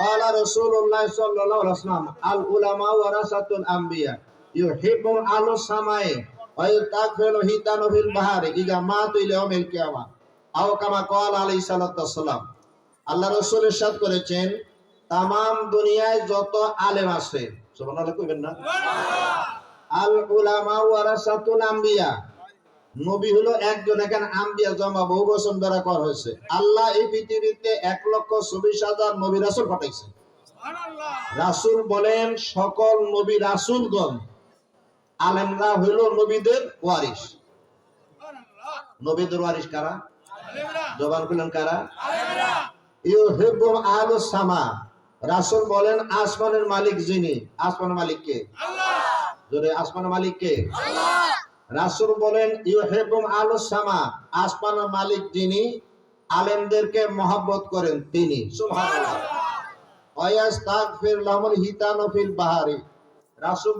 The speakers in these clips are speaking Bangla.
قال رسول الله صلى الله عليه وسلم العلماء ورثة الأنبياء يحب أهل السماء ويستغفر هيتان في البحر إذا ماتوا إلى يوم القيامة أو كما قال عليه الصلاة والسلام আল্লাহ রসুল ইরশাদ করেছেন তাম দুনিয়ায় যত আলেম আছে সুবহানাল্লাহ কইবেন না আল উলামা ওয়ারাসাতুল আম্বিয়া নবী হলো একজন এখানে আম্বিয়া জমা বহু বছর দ্বারা করা হয়েছে। আল্লাহ এই পৃথিবীতে এক লক্ষ চব্বিশ হাজার নবী রাসুল পাঠাইছে। রাসুল বলেন সকল নবী রাসুলগণ আলেমরা হইল নবীদের ওয়ারিস নবীদের ওয়ারিস কারা? জবান করলেন কারা? ইউহিব্বু আহলুস সামা। রাসূল বলেন আসমানের মালিক যিনি আসমানের মালিক কে? জোরে আসমানের মালিক কে? রাসূল বলেন ইউহিব্বু আহলুস সামা আসমানের মালিক যিনি, আলেমদেরকে মহব্বত করেন তিনি। বাহারি।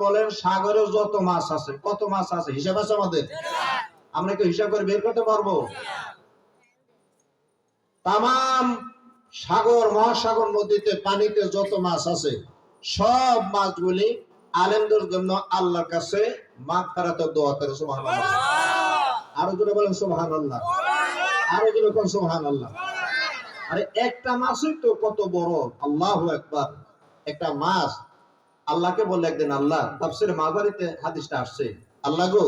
বলেন, সাগরে যত মাছ আছে, কত মাছ আছে, হিসাব আছে আমাদের? আমরা কি হিসাব করে বের করতে পারব? তাম সাগর, মহাসাগর নদীতে পানিতে যত মাছ আছে, সব মাছগুলি আলেমদের জন্য আল্লাহর কাছে দোয়া করে আরও জোরে বলেন আল্লাহ আরও জোরে কোন আল্লাহ আরে একটা মাছই তো কত বড়। আল্লাহ একবার একটা মাছ আল্লাহকে বললে একদিন আল্লাহ তাফসিরে হাদিসটা আসছে। আল্লাহ গো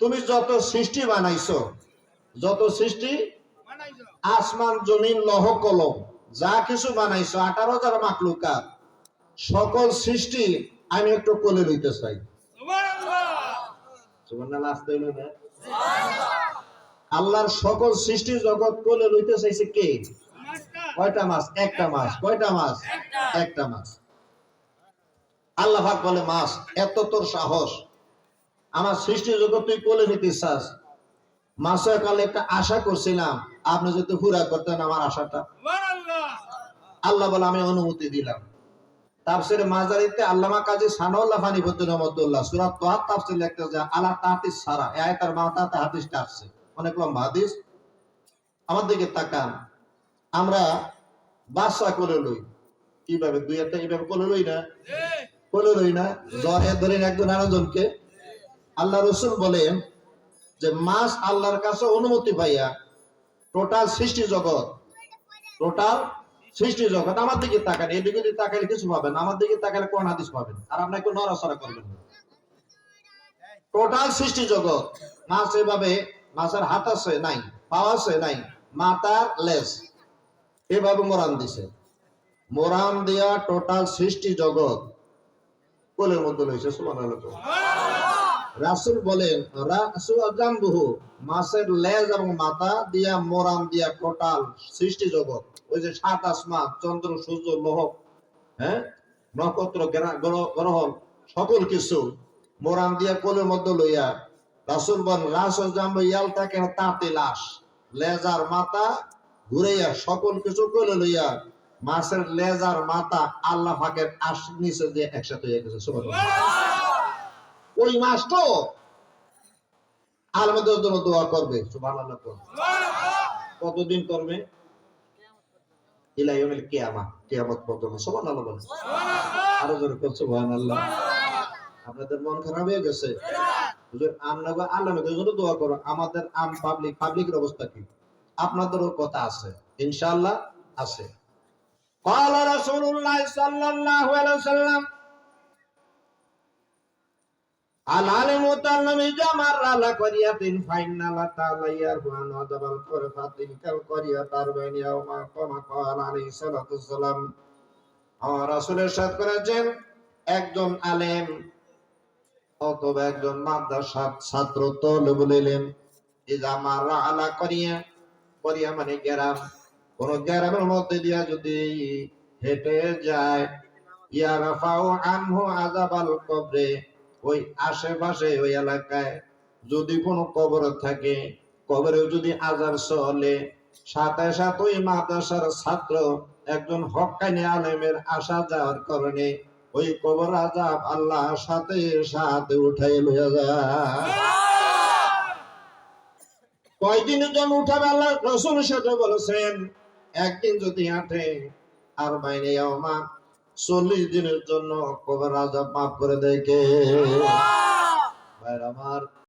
তুমি যত সৃষ্টি বানাইছো যত সৃষ্টি আসমান জমিন লহ কলম যা কিছু বানাইছো আঠারো হাজার মাকলুকাত সকল সৃষ্টি আমি একটু কোলে লইতে চাই। সুবহানাল্লাহ, আসতে হইল না? আল্লাহর সকল সৃষ্টি জগৎ কোলে লইতে চাইছে কে? কয়টা মাস একটা মাস কয়টা মাস একটা মাস আল্লাহ পাক বলে মাস এত তোর সাহস। আমার সৃষ্টি জগৎ তুই কোলে নিতে চাস। মাসের কালে একটা আশা করছিলাম। আপনি যদি পুরা করতেন আমার আশাটা। আল্লাহ বলে আমি অনুমতি দিলাম। তাফসিরে মাজারিতে আল্লামা কাজী সানাউল্লাহ ফানি বদ্দুর রহমতুল্লাহ, সূরা তাহার তাফসির লিখতে যে আলা তাহাতিস সারা, এই আয়াতের মাথাতে হাদিসটা আসছে। অনেক লম্বা হাদিস। আমার দিকে তাকান। আমরা বাসা করে লই। কীভাবে? দুই একটা এইভাবে করে লই না? করে লই না? জ্বরে ধরেন একজন আরেকজনকে। আল্লাহ রসুল বলেন যে, মাস আল্লাহর কাছে অনুমতি পাইয়া টোটাল সৃষ্টি জগৎ টোটাল সৃষ্টি জগৎ, আমার দিকে তাকান এদিকে যদি তাকালে কিছু পাবেন আমার দিকে তাকালে কোন হাদিস পাবেন আর আপনাকে একটু নড়াচড়া করবেন না। টোটাল সৃষ্টি জগৎ, মাছ এভাবে, মাছের হাত আছে, নাই, পা আছে, নাই মাতার লেজ, এভাবে মোরান দিছে। মোরান দিয়া টোটাল সৃষ্টি জগৎ। কোলের মধ্যে রয়েছে সুমান রাসুল বলেন রাসুল আজাম্বুহু মাছের লেজ এবং মাথা দিয়া মোরান দিয়া টোটাল সৃষ্টি জগৎ। ওই যে সাত আসমান, চন্দ্র, সূর্য লোহ হ্যাঁ? নক্ষত্র, গ্রহ- সকল কিছু মোরান দিয়া কোলের মধ্যে লইয়া রাসুল বল রাস জাম্বু ইয়াল তাকে তাঁতে লাশ লেজার মাথা ঘুরাইয়া সকল কিছু কোলে লইয়া মাছের লেজার মাথা আল্লাহ ফাঁকের আশ নিচে দিয়ে একসাথে হয়ে গেছে। সুবহানাল্লাহ। ওই মাস তো আলমদের জন্য দোয়া করবে সুবহানাল্লাহ তো। কতদিন করবে ইলাইয়ুমিল কিয়ামা কিয়ামত পর্যন্ত সুবহানাল্লাহ বলেন আরো জোরে করছে সুবহানাল্লাহ আপনাদের মন খারাপ হয়ে গেছে হুজুর আমরা আল্লাহর জন্য দোয়া করো আমাদের আম পাবলিক পাবলিকের অবস্থা কি আপনাদেরও কথা আছে ইনশাআল্লাহ আছে قال رسول الله صلى الله عليه وسلم আলা করিয়া তার মা একজন আলেম অথবা একজন ছাত্র তো বলিলেন আলা করিয়া করিয়া মানে গেরাম কোন গ্রামের মধ্যে দিয়া যদি হেঁটে যায়, ইয়ারাফাউ আনহু আজাবাল কবরে ওই আশেপাশে ওই এলাকায় যদি কোনো কবর থাকে কবরে যদি আজার চলে সাথে সাথে ওই মাদ্রাসার ছাত্র একজন হক্কানি আলেমের আসা যাওয়ার কারণে ওই কবর আজাব আল্লাহ সাথে সাথে উঠাই লইয়া যায়। কয়দিনের জন্য উঠাবে আল্লাহ? রসুল সাথে বলেছেন একদিন যদি হাঁটে আর বাইনে মা চল্লিশ দিনের জন্য কবর আজাব মাফ করে দেয় কে? ভাইরা আমার